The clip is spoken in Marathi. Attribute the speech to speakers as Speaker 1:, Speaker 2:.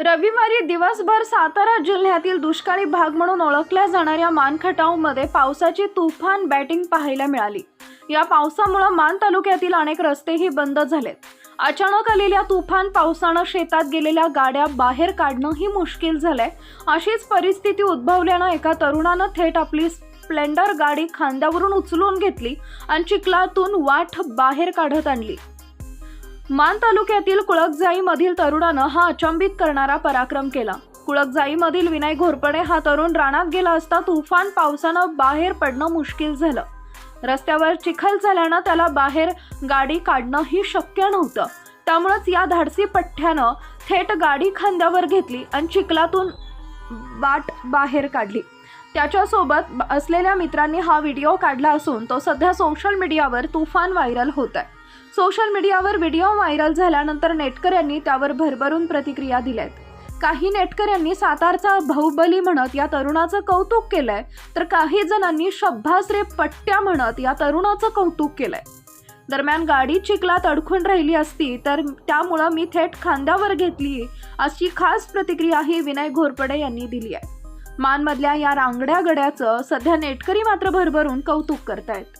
Speaker 1: रविवारी दिवसभर सातारा जिल्ह्यातील दुष्काळी भाग म्हणून ओळखल्या जाणाऱ्या मानखटावमध्ये पावसाची तुफान बॅटिंग पाहायला मिळाली. या पावसामुळे मान तालुक्यातील अनेक रस्तेही बंद झालेत. अचानक आलेल्या तुफान पावसानं शेतात गेलेल्या गाड्या बाहेर काढणंही मुश्किल झालंय. अशीच परिस्थिती उद्भवल्यानं एका तरुणानं थेट आपली स्प्लेंडर गाडी खांद्यावरून उचलून घेतली आणि चिखलातून वाट बाहेर काढत आणली. मान तालुक्यातील कुळकजाईमधील तरुणानं हा अचंबित करणारा पराक्रम केला. कुळकजाईमधील विनय घोरपडे हा तरुण रानात गेला असता तुफान पावसानं बाहेर पडणं मुश्किल झालं. रस्त्यावर चिखल झाल्यानं त्याला बाहेर गाडी काढणंही शक्य नव्हतं. त्यामुळंच या धाडसी पठ्ठ्यानं थेट गाडी खांद्यावर घेतली आणि चिखलातून बाट बाहेर काढली. त्याच्यासोबत असलेल्या मित्रांनी हा व्हिडिओ काढला असून तो सध्या सोशल मीडियावर तुफान व्हायरल होत आहे सोशल मीडियावर व्हिडिओ व्हायरल झाल्यानंतर नेटकऱ्यांनी त्यावर भरभरून प्रतिक्रिया दिल्यात. काही नेटकऱ्यांनी सातारचा बाहुबली म्हणत या तरुणाचं कौतुक केलंय तर काही जणांनी शब्बास रे पट्ट्या म्हणत या तरुणाचं कौतुक केलंय. दरम्यान गाडी चिखलात अडकून राहिली असती तर त्यामुळं मी थेट खांद्यावर घेतली अशी खास प्रतिक्रिया ही विनय घोरपडे यांनी दिली आहे मानमधल्या या रांगड्या गड्याचं सध्या नेटकरी मात्र भरभरून कौतुक करतायत.